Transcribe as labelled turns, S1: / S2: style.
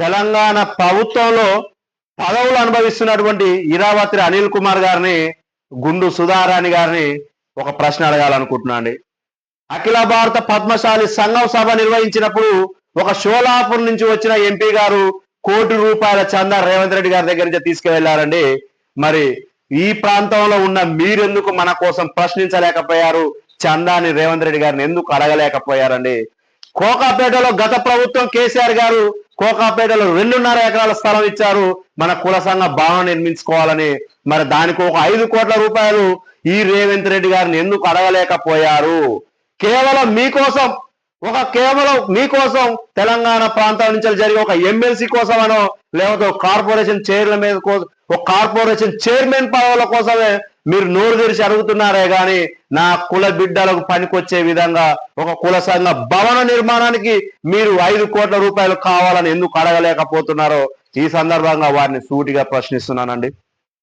S1: తెలంగాణ ప్రభుత్వంలో పదవులు అనుభవిస్తున్నటువంటి ఇరావత్రి అనిల్ కుమార్ గారిని గుండు సుధారాణి గారిని ఒక ప్రశ్న అడగాలనుకుంటున్నా అండి. అఖిల భారత పద్మశాలి సంఘం సభ నిర్వహించినప్పుడు ఒక షోలాపూర్ నుంచి వచ్చిన ఎంపీ గారు కోటి రూపాయల చందా రేవంత్ రెడ్డి గారి దగ్గర నుంచి తీసుకువెళ్ళారండి మరి ఈ ప్రాంతంలో ఉన్న మీరెందుకు మన కోసం ప్రశ్నించలేకపోయారు? చందాని రేవంత్ రెడ్డి గారిని ఎందుకు అడగలేకపోయారండి? కోకాపేటలో గత ప్రభుత్వం కేసీఆర్ గారు కోకాపేటలో రెండున్నర ఎకరాల స్థలం ఇచ్చారు. మన కుల సంఘ భవనం నిర్మించుకోవాలని. మరి దానికి ఒక ఐదు కోట్ల రూపాయలు ఈ రేవంత్ రెడ్డి గారిని ఎందుకు అడగలేకపోయారు? కేవలం మీకోసం ఒక కేవలం మీకోసం తెలంగాణ ప్రాంతం నుంచి జరిగే ఒక ఎమ్మెల్సీ కోసమనో లేకపోతే కార్పొరేషన్ చైర్ల మీద కోసం ఒక కార్పొరేషన్ చైర్మన్ పదవుల కోసమే మీరు నోరు తెరిచి అడుగుతున్నారే గాని నా కుల బిడ్డలకు పనికొచ్చే విధంగా ఒక కుల సంఘ భవన నిర్మాణానికి మీరు ఐదు కోట్ల రూపాయలు కావాలని ఎందుకు అడగలేకపోతున్నారో ఈ సందర్భంగా వారిని సూటిగా ప్రశ్నిస్తున్నానండి.